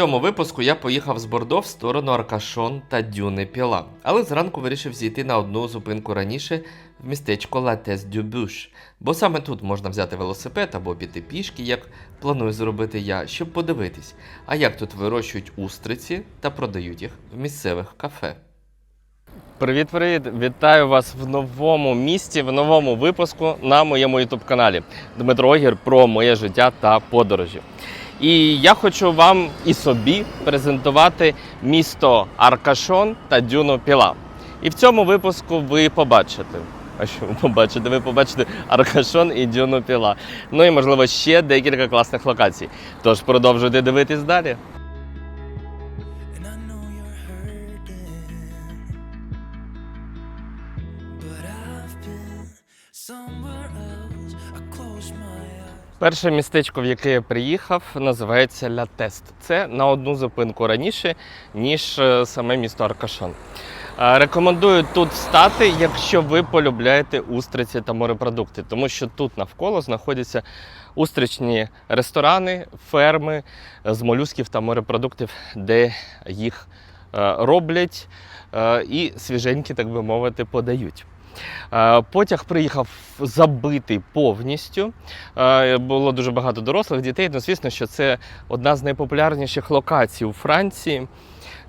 цьому випуску я поїхав з Бордо в сторону Аркашон та Дюни Піла, але зранку вирішив зійти на одну зупинку раніше в містечко Латес дю Буш, бо саме тут можна взяти велосипед або піти пішки, як планую зробити я, щоб подивитись, а як тут вирощують устриці та продають їх в місцевих кафе. Привіт, привіт! Вітаю вас в новому місті, в новому випуску на моєму youtube каналі Дмитро Огір про моє життя та подорожі. І я хочу вам і собі презентувати місто Аркашон та Дюну Піла. І в цьому випуску ви побачите. А що ви побачите? Ви побачите Аркашон і Дюну Піла. Ну і можливо ще декілька класних локацій. Тож продовжуйте дивитись далі. And Перше містечко, в яке я приїхав, називається Ля Тест. Це на одну зупинку раніше, ніж е, саме місто Аркашон. Е, Рекомендую тут стати, якщо ви полюбляєте устриці та морепродукти, тому що тут навколо знаходяться устричні ресторани, ферми е, з молюсків та морепродуктів, де їх роблять і свіженькі, так би мовити, подають. Е, Потяг приїхав забитий повністю. Е, Було дуже багато дорослих дітей. Ну, звісно, що це одна з найпопулярніших локацій у Франції.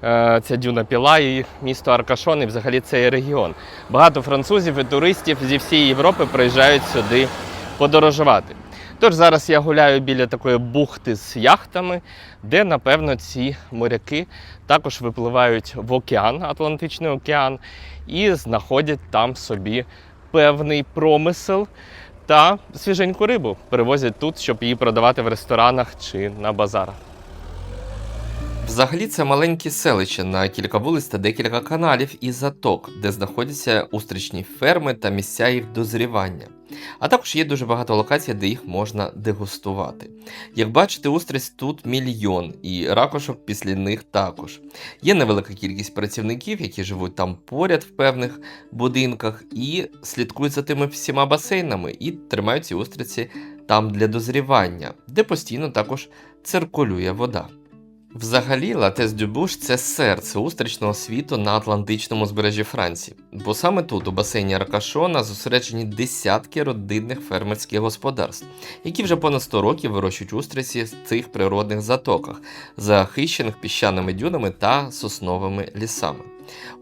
Е, Це Дюна Піла і місто Аркашон, і взагалі цей регіон. Багато французів і туристів зі всієї Європи приїжджають сюди подорожувати. Тож зараз я гуляю біля такої бухти з яхтами, де, напевно, ці моряки також випливають в океан, Атлантичний океан, і знаходять там собі певний промисел та свіженьку рибу. Привозять тут, щоб її продавати в ресторанах чи на базарах. Взагалі це маленьке селище на кілька вулиць та декілька каналів і заток, де знаходяться устричні ферми та місця їх дозрівання. А також є дуже багато локацій, де їх можна дегустувати. Як бачите, устриць тут мільйон, і ракушок після них також. Є невелика кількість працівників, які живуть там поряд в певних будинках, і слідкують за тими всіма басейнами і тримають ці устриці там для дозрівання, де постійно також циркулює вода. Взагалі, Латес Дюбуш це серце устрічного світу на Атлантичному збережжі Франції, бо саме тут, у басейні Аркашона, зосереджені десятки родинних фермерських господарств, які вже понад 100 років вирощують устриці в цих природних затоках, захищених піщаними дюнами та сосновими лісами.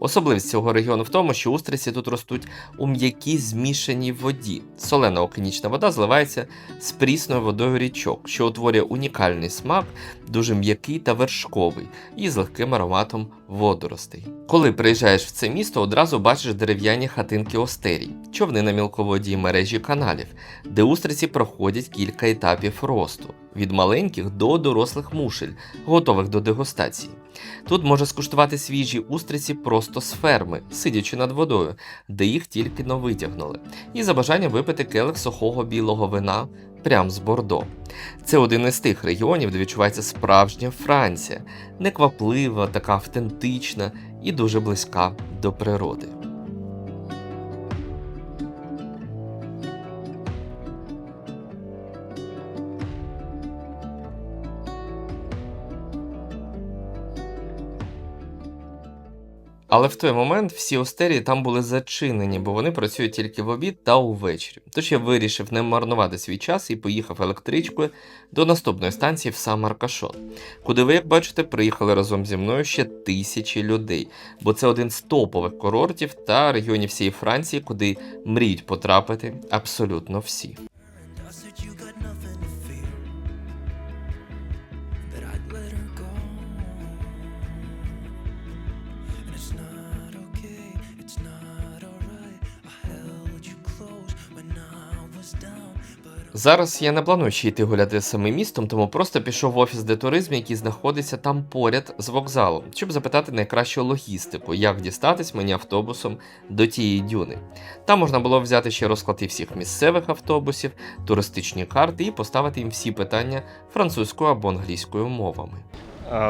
Особливість цього регіону в тому, що устриці тут ростуть у м'якій змішаній воді. Солена океанічна вода зливається з прісною водою річок, що утворює унікальний смак, дуже м'який та вершковий, і з легким ароматом водоростей. Коли приїжджаєш в це місто, одразу бачиш дерев'яні хатинки остерій, човни на мілководій мережі каналів, де устриці проходять кілька етапів росту. Від маленьких до дорослих мушель, готових до дегустації. Тут можна скуштувати свіжі устриці просто з ферми, сидячи над водою, де їх тільки но витягнули, і за бажанням випити келих сухого білого вина прямо з Бордо. Це один із тих регіонів, де відчувається справжня Франція, некваплива, така автентична і дуже близька до природи. Але в той момент всі остерії там були зачинені, бо вони працюють тільки в обід та увечері. Тож я вирішив не марнувати свій час і поїхав електричкою до наступної станції в сам Аркашон, куди ви, як бачите, приїхали разом зі мною ще тисячі людей, бо це один з топових курортів та регіонів всієї Франції, куди мріють потрапити абсолютно всі. Зараз я не планую ще йти гуляти самим містом, тому просто пішов в офіс де туризм, який знаходиться там поряд з вокзалом, щоб запитати найкращу логістику, як дістатись мені автобусом до тієї дюни. Там можна було взяти ще розклади всіх місцевих автобусів, туристичні карти і поставити їм всі питання французькою або англійською мовами.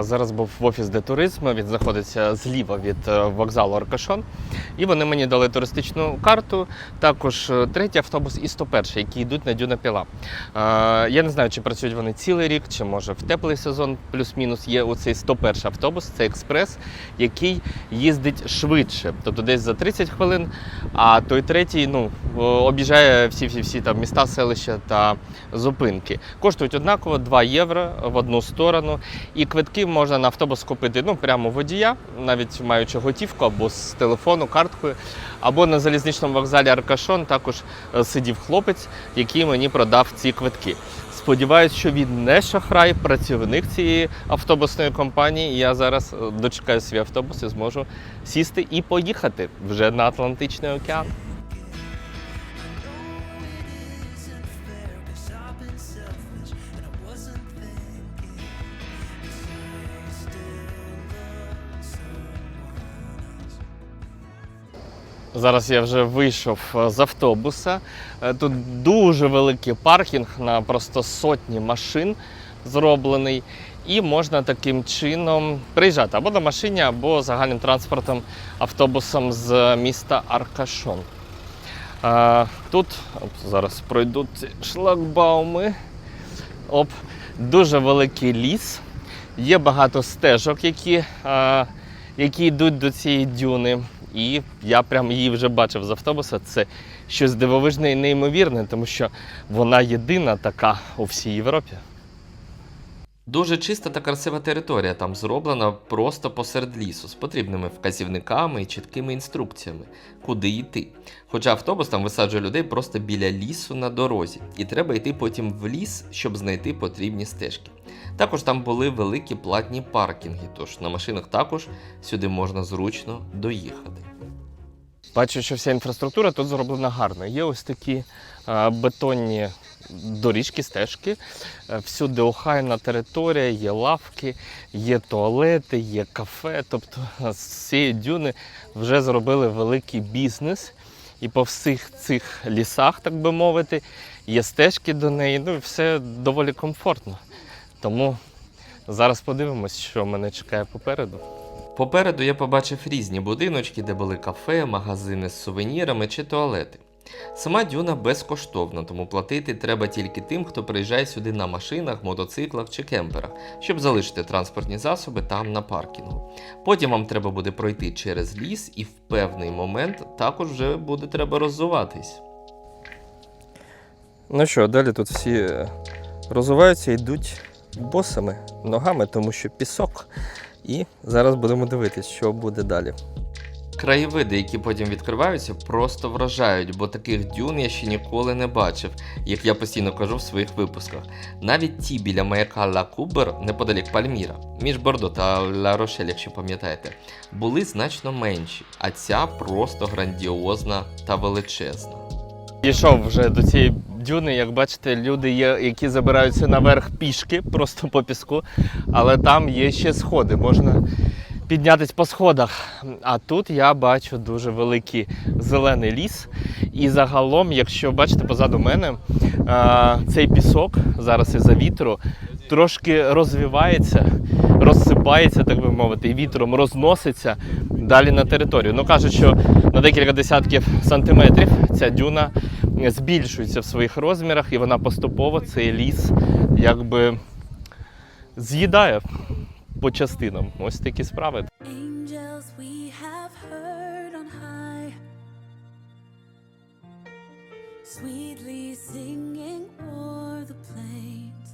Зараз був в офіс де туризм, він знаходиться зліва від е, вокзалу Аркашон. І вони мені дали туристичну карту, також е, третій автобус і 101, які йдуть на Дюна Піла. Я не знаю, чи працюють вони цілий рік, чи може в теплий сезон плюс-мінус є оцей 101 автобус, це експрес, який їздить швидше, тобто десь за 30 хвилин. А той третій ну, об'їжджає всі-всі-всі там міста, селища та зупинки. Коштують однаково 2 євро в одну сторону. І квитки можна на автобус купити ну, прямо водія, навіть маючи готівку або з телефону, карткою. Або на залізничному вокзалі Аркашон також е, сидів хлопець, який мені продав ці квитки. Сподіваюсь, що він не шахрай, працівник цієї автобусної компанії. Я зараз е, дочекаю свій автобус і зможу сісти і поїхати вже на Атлантичний океан. Зараз я вже вийшов е, з автобуса. Е, Тут дуже великий паркінг на просто сотні машин зроблений. І можна таким чином приїжджати або на машині, або загальним транспортом, автобусом з міста Аркашон. Е, Тут зараз пройдуть шлагбауми. Оп, дуже великий ліс. Є багато стежок, які, які йдуть до цієї дюни. І я прям її вже бачив з автобуса. Це щось дивовижне і неймовірне, тому що вона єдина така у всій Європі. Дуже чиста та красива територія там зроблена просто посеред лісу з потрібними вказівниками і чіткими інструкціями, куди йти. Хоча автобус там висаджує людей просто біля лісу на дорозі, і треба йти потім в ліс, щоб знайти потрібні стежки. Також там були великі платні паркінги, тож на машинах також сюди можна зручно доїхати. Бачу, що вся інфраструктура тут зроблена гарно. Є ось такі бетонні доріжки, стежки. Е, Всюди охайна територія, є лавки, є туалети, є кафе. Тобто з цієї дюни вже зробили великий бізнес. І по всіх цих лісах, так би мовити, є стежки до неї. Ну і все доволі комфортно. Тому зараз подивимось, що мене чекає попереду. Попереду я побачив різні будиночки, де були кафе, магазини з сувенірами чи туалети. Сама дюна безкоштовна, тому платити треба тільки тим, хто приїжджає сюди на машинах, мотоциклах чи кемперах, щоб залишити транспортні засоби там на паркінгу. Потім вам треба буде пройти через ліс, і в певний момент також вже буде треба роззуватись. Ну що, далі тут всі е, розвиваються, йдуть босами, ногами, тому що пісок. І зараз будемо дивитись, що буде далі. Краєвиди, які потім відкриваються, просто вражають, бо таких дюн я ще ніколи не бачив, як я постійно кажу в своїх випусках. Навіть ті біля маяка Ла Кубер, неподалік Пальміра, між Бордо та Ла Рошель, якщо пам'ятаєте, були значно менші, а ця просто грандіозна та величезна. Дійшов вже до цієї дюни, як бачите, люди є, які забираються наверх пішки, просто по піску, але там є ще сходи, можна піднятись по сходах. А тут я бачу дуже великий зелений ліс. І загалом, якщо бачите позаду мене, цей пісок зараз із-за вітру трошки розвивається, розсипається, так би мовити, і вітром розноситься далі на територію. Ну кажуть, що на декілька десятків сантиметрів ця дюна збільшується в своїх розмірах, і вона поступово цей ліс якби з'їдає по частинам. Ось такі справи. Angels we have heard on high, sweetly singing o'er the plains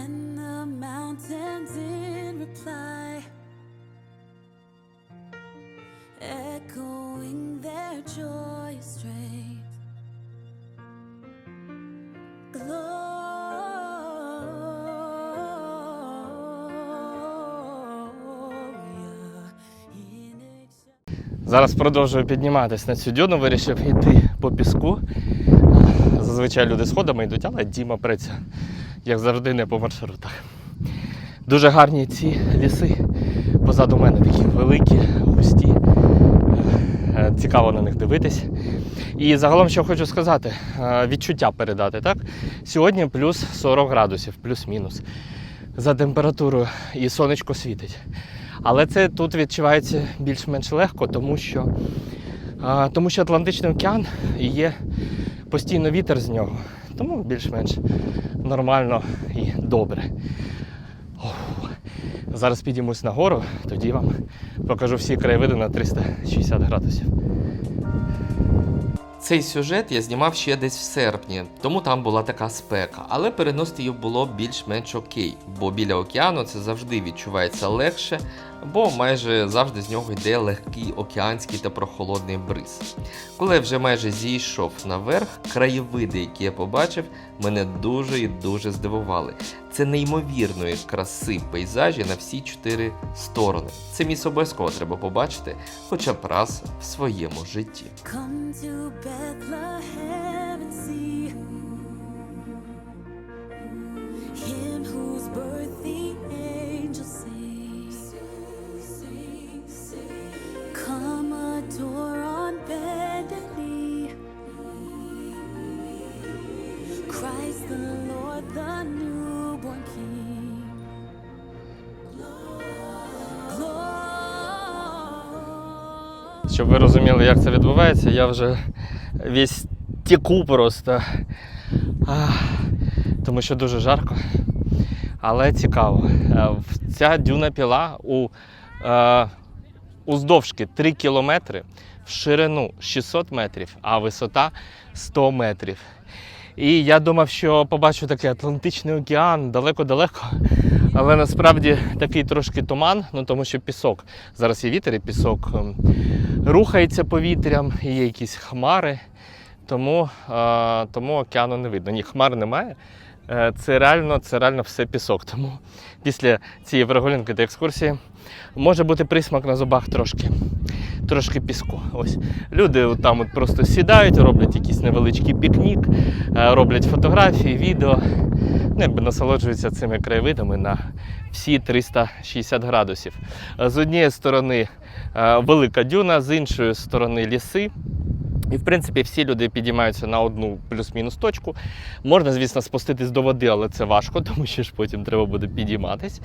and the mountains in reply, Зараз продовжую підніматися на цю дюну, вирішив йти по піску. Зазвичай люди сходами йдуть, але Діма преться, як завжди, не по маршрутах. Дуже гарні ці ліси. Позаду мене такі великі, густі. Е, Цікаво на них дивитись. І загалом, що хочу сказати, е, відчуття передати. Так? Сьогодні плюс 40 градусів, плюс-мінус за температурою, і сонечко світить. Але це тут відчувається більш-менш легко, тому що, а, тому що Атлантичний океан і є постійно вітер з нього. Тому більш-менш нормально і добре. Ох. Зараз підіймусь нагору, тоді вам покажу всі краєвиди на 360 градусів. Цей сюжет я знімав ще десь в серпні, тому там була така спека, але переносити її було більш-менш окей, бо біля океану це завжди відчувається легше, бо майже завжди з нього йде легкий океанський та прохолодний бриз. Коли я вже майже зійшов наверх, краєвиди, які я побачив, мене дуже і дуже здивували. Це неймовірної краси пейзажі на всі чотири сторони. Це місце обов'язково треба побачити, хоча б раз в своєму житті. Come to Bethlehem and see Щоб ви розуміли, як це відбувається, я вже весь теку просто. Тому що дуже жарко. Але цікаво. Е, Ця дюна піла у, е, уздовжки 3 кілометри, в ширину 600 метрів, а висота 100 метрів. І я думав, що побачу такий Атлантичний океан далеко-далеко. Але насправді такий трошки туман, ну тому що пісок. Зараз є вітер і пісок ем, рухається повітрям, є якісь хмари, тому, тому океану не видно. Ні, хмар немає. Е, Це реально, це реально все пісок. Тому після цієї прогулянки та екскурсії може бути присмак на зубах трошки, трошки піску. Ось люди там от просто сідають, роблять якийсь невеличкий пікнік, е, роблять фотографії, відео, ну, якби насолоджуються цими краєвидами на всі 360 градусів. З однієї сторони е, велика дюна, з іншої сторони ліси. І, в принципі, всі люди підіймаються на одну плюс-мінус точку. Можна, звісно, спуститись до води, але це важко, тому що ж потім треба буде підійматись.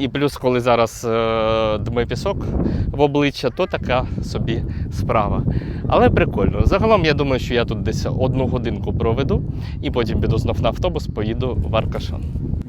І плюс, коли зараз е, дме пісок в обличчя, то така собі справа. Але прикольно. Загалом, я думаю, що я тут десь одну годинку проведу і потім піду знов на автобус, поїду в Аркашан.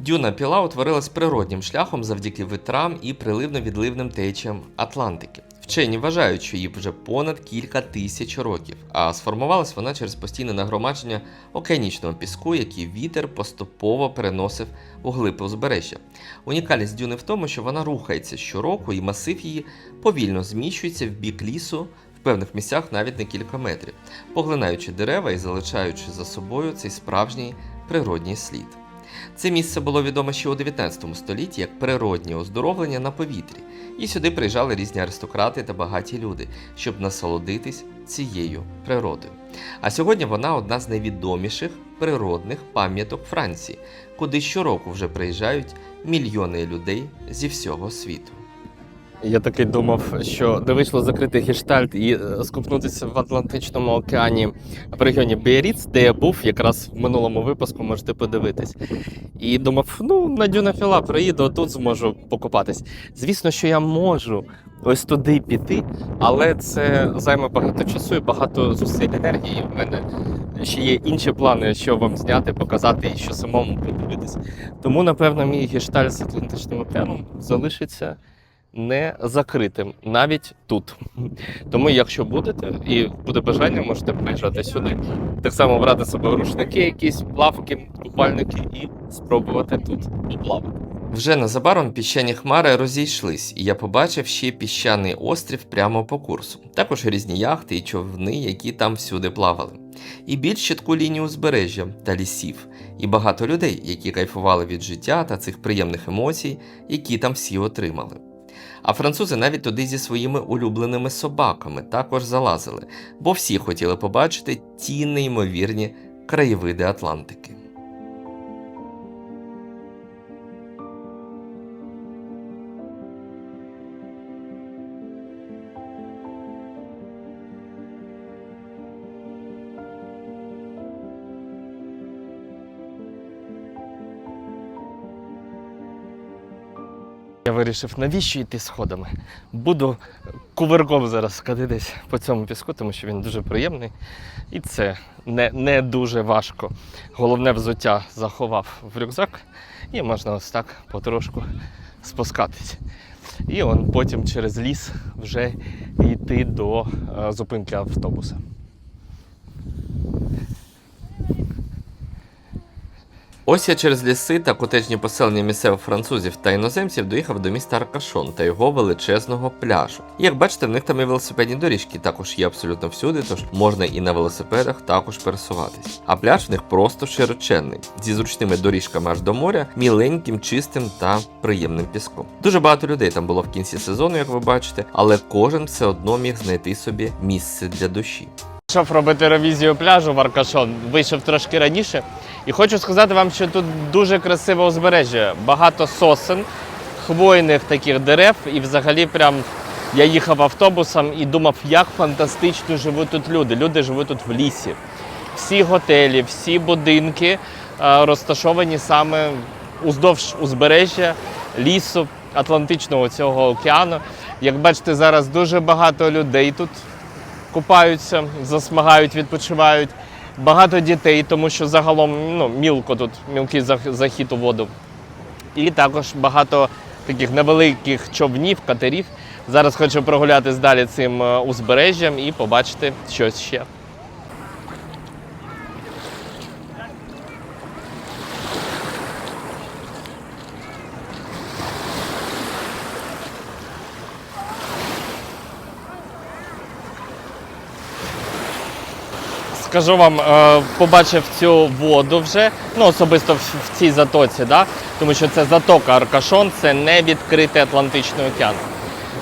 Дюна піла утворилась природнім шляхом завдяки вітрам і приливно-відливним течіям Атлантики. Вчені вважають, що їй вже понад кілька тисяч років, а сформувалась вона через постійне нагромадження океанічного піску, який вітер поступово переносив у глиб узбережжя. Унікальність дюни в тому, що вона рухається щороку, і масив її повільно зміщується в бік лісу. В певних місцях навіть на кілька метрів, поглинаючи дерева і залишаючи за собою цей справжній природній слід. Це місце було відоме ще у 19 столітті як природнє оздоровлення на повітрі, і сюди приїжджали різні аристократи та багаті люди, щоб насолодитись цією природою. А сьогодні вона одна з найвідоміших природних пам'яток Франції, куди щороку вже приїжджають мільйони людей зі всього світу. Я таки думав, що не вийшло закрити гештальт і е, скупнутися в Атлантичному океані в регіоні Біаріц, де я був якраз в минулому випуску, можете подивитись. І думав, ну на Дюнафіла приїду, тут зможу покупатись. Звісно, що я можу ось туди піти, але це займе багато часу і багато зусиль енергії. В мене ще є інші плани, що вам зняти, показати і що самому подивитись. Тому, напевно, мій гештальт з Атлантичним океаном залишиться не закритим навіть тут. Тому, якщо будете і буде бажання, можете приїжджати сюди. Так само брати собою рушники, якісь плавки, купальники і спробувати тут поплавати. Вже незабаром піщані хмари розійшлись, і я побачив ще піщаний острів прямо по курсу. Також різні яхти і човни, які там всюди плавали. І більш чітку лінію узбережжя та лісів, і багато людей, які кайфували від життя та цих приємних емоцій, які там всі отримали. А французи навіть туди зі своїми улюбленими собаками також залазили, бо всі хотіли побачити ті неймовірні краєвиди Атлантики. Я вирішив, навіщо йти сходами. Буду кувирком зараз катитись по цьому піску, тому що він дуже приємний. І це не, не дуже важко. Головне взуття заховав в рюкзак, і можна ось так потрошку спускатись. І он потім через ліс вже йти до е, зупинки автобуса. Ось я через ліси та котежні поселення місцевих французів та іноземців доїхав до міста Аркашон та його величезного пляжу. Як бачите, в них там і велосипедні доріжки також є абсолютно всюди, тож можна і на велосипедах також пересуватись. А пляж в них просто широченний, зі зручними доріжками аж до моря, міленьким, чистим та приємним піском. Дуже багато людей там було в кінці сезону, як ви бачите, але кожен все одно міг знайти собі місце для душі. Пішов робити ревізію пляжу в Аркашон, вийшов трошки раніше. І хочу сказати вам, що тут дуже красиве узбережжя, багато сосен, хвойних таких дерев. І взагалі прям я їхав автобусом і думав, як фантастично живуть тут люди. Люди живуть тут в лісі. Всі готелі, всі будинки е, розташовані саме уздовж узбережжя лісу Атлантичного цього океану. Як бачите, зараз дуже багато людей тут купаються, засмагають, відпочивають. Багато дітей, тому що загалом ну, мілко тут, мілкий зах- захід у воду. І також багато таких невеликих човнів, катерів. Зараз хочу прогулятись далі цим е, узбережжям і побачити щось ще. Скажу вам, е, побачив цю воду вже, ну особисто в, цій затоці, да? тому що це затока Аркашон, це не відкритий Атлантичний океан.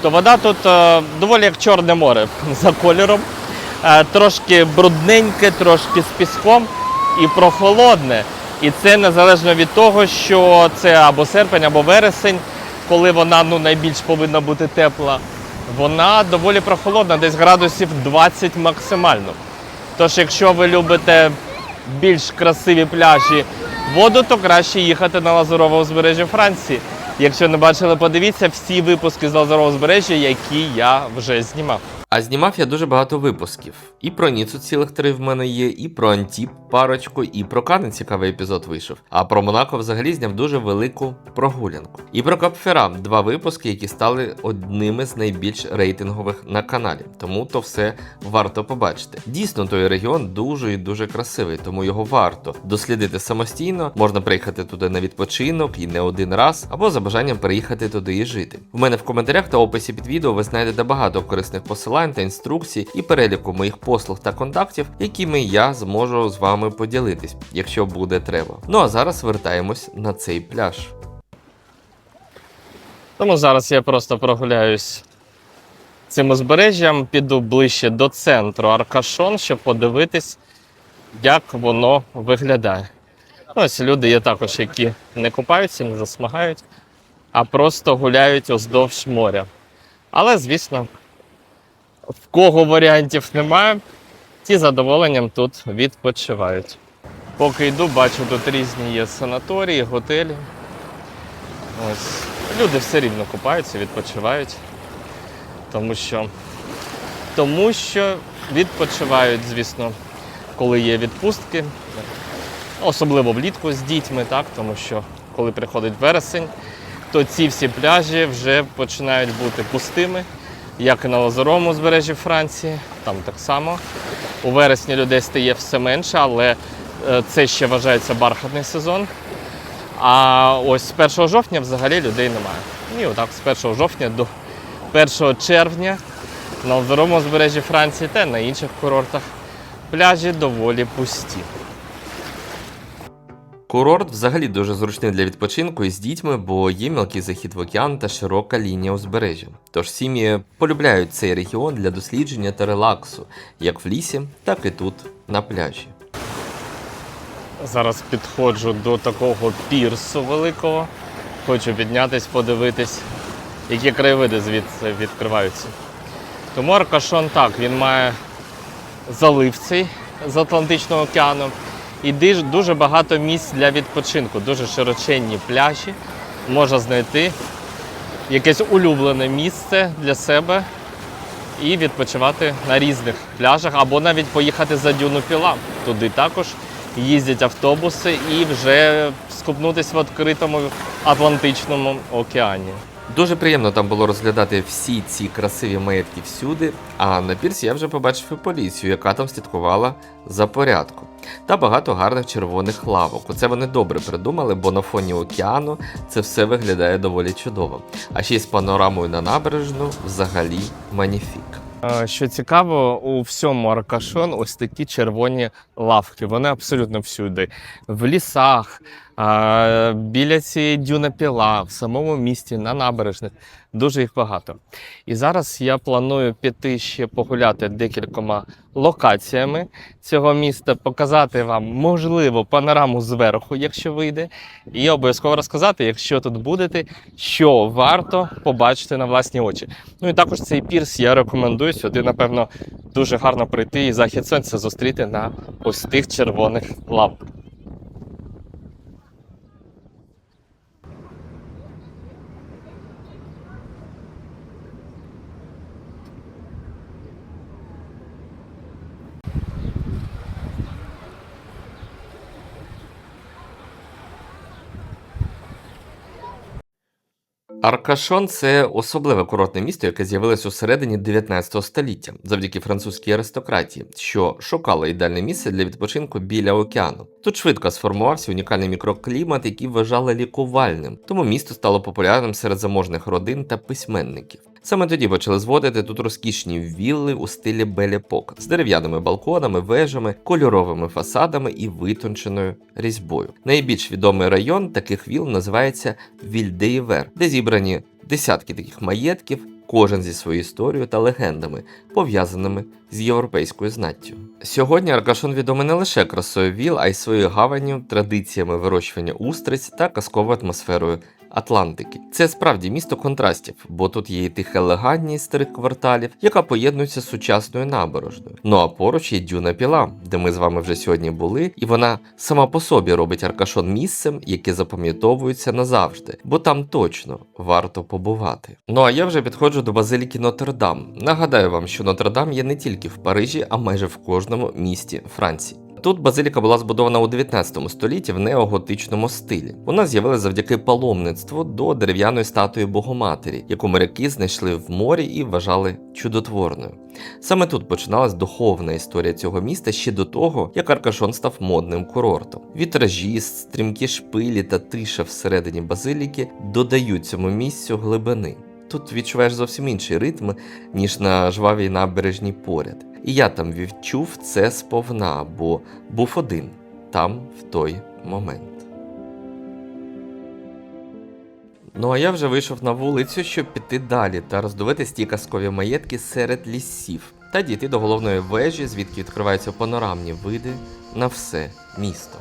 То вода тут е, доволі як Чорне море за кольором, Е, трошки брудненьке, трошки з піском і прохолодне. І це незалежно від того, що це або серпень, або вересень, коли вона ну, найбільш повинна бути тепла. Вона доволі прохолодна, десь градусів 20 максимально. Тож, якщо ви любите більш красиві пляжі воду, то краще їхати на Лазурове узбережжя Франції. Якщо не бачили, подивіться всі випуски з Лазурового узбережжя, які я вже знімав. А знімав я дуже багато випусків. І про Ніцу цілих три в мене є, і про Антіп парочку, і про Канен цікавий епізод вийшов. А про Монако взагалі зняв дуже велику прогулянку. І про Капферам два випуски, які стали одними з найбільш рейтингових на каналі. Тому то все варто побачити. Дійсно, той регіон дуже і дуже красивий, тому його варто дослідити самостійно. Можна приїхати туди на відпочинок і не один раз, або за бажанням переїхати туди і жити. В мене в коментарях та описі під відео ви знайдете багато корисних посилань та інструкцій і переліку моїх послуг та контактів, якими я зможу з вами поділитись, якщо буде треба. Ну а зараз вертаємось на цей пляж. Тому зараз я просто прогуляюсь цим узбережжям, піду ближче до центру Аркашон, щоб подивитись, як воно виглядає. Ось люди є також, які не купаються, не засмагають, а просто гуляють уздовж моря. Але, звісно, в кого варіантів немає, ті задоволенням тут відпочивають. Поки йду, бачу, тут різні є санаторії, готелі. Ось. Люди все рівно купаються, відпочивають. Тому що, тому що відпочивають, звісно, коли є відпустки. Особливо влітку з дітьми, так? тому що коли приходить вересень, то ці всі пляжі вже починають бути пустими, як і на Лазуровому узбережжі Франції, там так само. У вересні людей стає все менше, але е, це ще вважається бархатний сезон. А ось з 1 жовтня взагалі людей немає. І отак з 1 жовтня до 1 червня на Лазуровому узбережжі Франції та на інших курортах пляжі доволі пусті. Курорт взагалі дуже зручний для відпочинку із дітьми, бо є мілкий захід в океан та широка лінія узбережжя. Тож сім'ї полюбляють цей регіон для дослідження та релаксу, як в лісі, так і тут на пляжі. Зараз підходжу до такого пірсу великого. Хочу піднятись, подивитись, які краєвиди звідси відкриваються. Тому Аркашон так, він має залив цей з Атлантичного океану. І дуже багато місць для відпочинку, дуже широченні пляжі можна знайти якесь улюблене місце для себе і відпочивати на різних пляжах, або навіть поїхати за дюну Піла. Туди також їздять автобуси і вже скупнутися в відкритому Атлантичному океані. Дуже приємно там було розглядати всі ці красиві маєтки всюди. А на пірсі я вже побачив і поліцію, яка там слідкувала за порядком. Та багато гарних червоних лавок. Оце вони добре придумали, бо на фоні океану це все виглядає доволі чудово. А ще й з панорамою на набережну взагалі маніфік. Е, Що цікаво, у всьому Аркашон ось такі червоні лавки. Вони абсолютно всюди. В лісах, е, біля цієї дюнапіла, в самому місті, на набережних. Дуже їх багато. І зараз я планую піти ще погуляти декількома локаціями цього міста, показати вам, можливо, панораму зверху, якщо вийде, і обов'язково розказати, якщо тут будете, що варто побачити на власні очі. Ну і також цей пірс я рекомендую сюди, напевно, дуже гарно прийти і захід сонця зустріти на ось тих червоних лавках. Аркашон це особливе курортне місто, яке з'явилось у середині 19 століття завдяки французькій аристократії, що шукало ідеальне місце для відпочинку біля океану. Тут швидко сформувався унікальний мікроклімат, який вважали лікувальним, тому місто стало популярним серед заможних родин та письменників. Саме тоді почали зводити тут розкішні вілли у стилі Белепок з дерев'яними балконами, вежами, кольоровими фасадами і витонченою різьбою. Найбільш відомий район таких віл називається Вільдеєвер, де зібрані десятки таких маєтків, кожен зі своєю історією та легендами, пов'язаними з європейською знаттю. Сьогодні Аркашон відомий не лише красою віл, а й своєю гаванню, традиціями вирощування устриць та казковою атмосферою Атлантики. Це справді місто контрастів, бо тут є і тиха елегантність старих кварталів, яка поєднується з сучасною набережною. Ну а поруч є дюна піла, де ми з вами вже сьогодні були, і вона сама по собі робить Аркашон місцем, яке запам'ятовується назавжди, бо там точно варто побувати. Ну а я вже підходжу до базиліки Нотр-Дам. Нагадаю вам, що Нотр-Дам є не тільки в Парижі, а майже в кожному місті Франції. Тут базиліка була збудована у 19 столітті в неоготичному стилі. Вона з'явилася завдяки паломництву до дерев'яної статуї Богоматері, яку моряки знайшли в морі і вважали чудотворною. Саме тут починалась духовна історія цього міста ще до того, як Аркашон став модним курортом. Вітражі, стрімкі шпилі та тиша всередині базиліки додають цьому місцю глибини. Тут відчуваєш зовсім інший ритм, ніж на жвавій набережній поряд. І я там відчув це сповна, бо був один там в той момент. Ну а я вже вийшов на вулицю, щоб піти далі та роздивитись ті казкові маєтки серед лісів та дійти до головної вежі, звідки відкриваються панорамні види на все місто.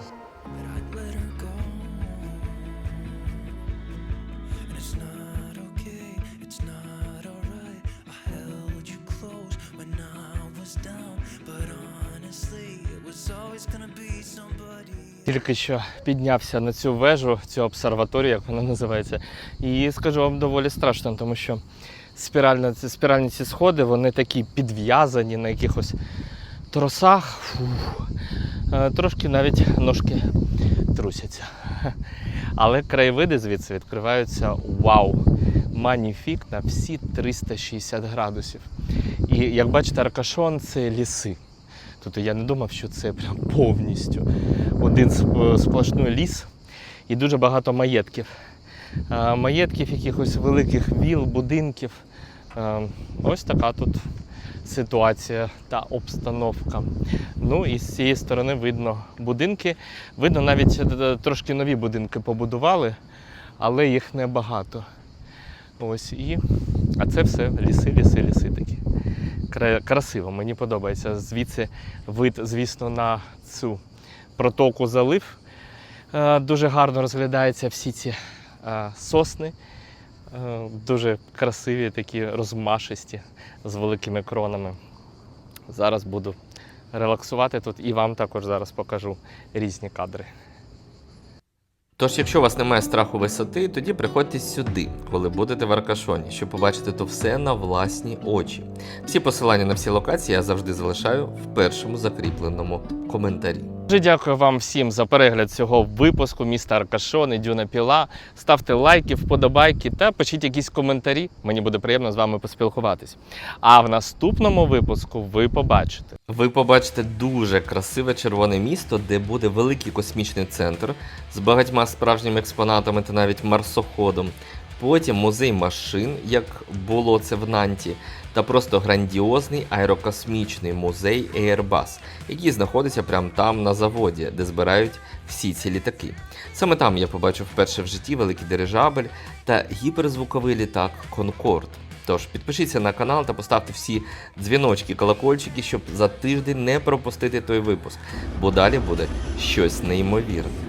Тільки що піднявся на цю вежу, цю обсерваторію, як вона називається. І скажу вам доволі страшно, тому що спіральна, ці- спіральні ці сходи, вони такі підв'язані на якихось тросах. Фух. Е, Трошки навіть ножки трусяться. Але краєвиди звідси відкриваються вау! Маніфік на всі 360 градусів. І як бачите, Аркашон це ліси. Тобто я не думав, що це прям повністю один сп- сплошний ліс і дуже багато маєтків. Маєтків, якихось великих віл, будинків. Ось така тут ситуація та обстановка. Ну і з цієї сторони видно будинки. Видно, навіть е, трошки нові будинки побудували, але їх небагато. Ось і. А це все ліси, ліси, ліси такі. Кра- Красиво, мені подобається. Звідси вид, звісно, на цю протоку залив. Е, Дуже гарно розглядаються всі ці е, сосни. Е, Дуже красиві, такі розмашисті з великими кронами. Зараз буду релаксувати тут і вам також зараз покажу різні кадри. Тож, якщо у вас немає страху висоти, тоді приходьте сюди, коли будете в Аркашоні, щоб побачити то все на власні очі. Всі посилання на всі локації я завжди залишаю в першому закріпленому коментарі. Дуже дякую вам всім за перегляд цього випуску міста Аркашон і Дюна Піла. Ставте лайки, вподобайки та пишіть якісь коментарі. Мені буде приємно з вами поспілкуватись. А в наступному випуску ви побачите. Ви побачите дуже красиве червоне місто, де буде великий космічний центр з багатьма справжніми експонатами та навіть марсоходом. Потім музей машин, як було це в Нанті, та просто грандіозний аерокосмічний музей Airbus, який знаходиться прямо там на заводі, де збирають всі ці літаки. Саме там я побачив вперше в житті великий дирижабель та гіперзвуковий літак Concorde. Тож підпишіться на канал та поставте всі дзвіночки, колокольчики, щоб за тиждень не пропустити той випуск, бо далі буде щось неймовірне.